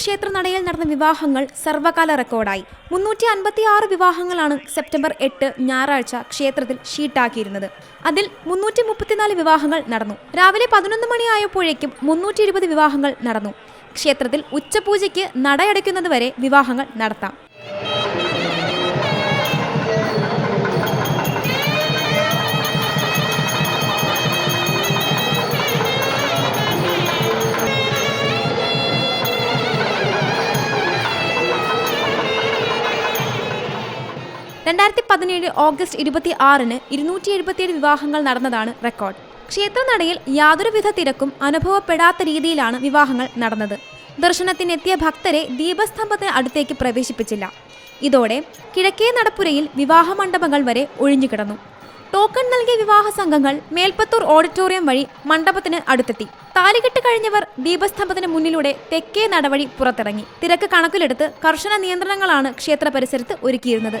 ക്ഷേത്ര നടയിൽ നടന്ന വിവാഹങ്ങൾ സർവകാല റെക്കോർഡായി. മുന്നൂറ്റി അൻപത്തി ആറ് വിവാഹങ്ങളാണ് സെപ്റ്റംബർ എട്ട് ഞായറാഴ്ച ക്ഷേത്രത്തിൽ ഷീട്ടാക്കിയിരുന്നത്. അതിൽ മുന്നൂറ്റി മുപ്പത്തിനാല് വിവാഹങ്ങൾ നടന്നു. രാവിലെ പതിനൊന്ന് മണിയായപ്പോഴേക്കും മുന്നൂറ്റി ഇരുപത് വിവാഹങ്ങൾ നടന്നു. ക്ഷേത്രത്തിൽ ഉച്ചപൂജയ്ക്ക് നടയടയ്ക്കുന്നത് വരെ വിവാഹങ്ങൾ നടത്താം. രണ്ടായിരത്തി പതിനേഴ് ഓഗസ്റ്റ് ഇരുപത്തി ആറിന് ഇരുന്നൂറ്റി എഴുപത്തിയേഴ് വിവാഹങ്ങൾ നടന്നതാണ് റെക്കോർഡ്. ക്ഷേത്രനടയിൽ യാതൊരുവിധ തിരക്കും അനുഭവപ്പെടാത്ത രീതിയിലാണ് വിവാഹങ്ങൾ നടന്നത്. ദർശനത്തിനെത്തിയ ഭക്തരെ ദീപസ്തംഭത്തിന് അടുത്തേക്ക് പ്രവേശിപ്പിച്ചില്ല. ഇതോടെ കിഴക്കേ നടപ്പുരയിൽ വിവാഹ മണ്ഡപങ്ങൾ വരെ ഒഴിഞ്ഞുകിടന്നു ടോക്കൺ നൽകിയ വിവാഹ സംഘങ്ങൾ മേൽപ്പത്തൂർ ഓഡിറ്റോറിയം വഴി മണ്ഡപത്തിന് അടുത്തെത്തി. താലികെട്ട് കഴിഞ്ഞവർ ദീപസ്തംഭത്തിന് മുന്നിലൂടെ തെക്കേ നടവഴി പുറത്തിറങ്ങി. തിരക്ക് കണക്കിലെടുത്ത് കർശന നിയന്ത്രണങ്ങളാണ് ക്ഷേത്ര പരിസരത്ത് ഒരുക്കിയിരുന്നത്.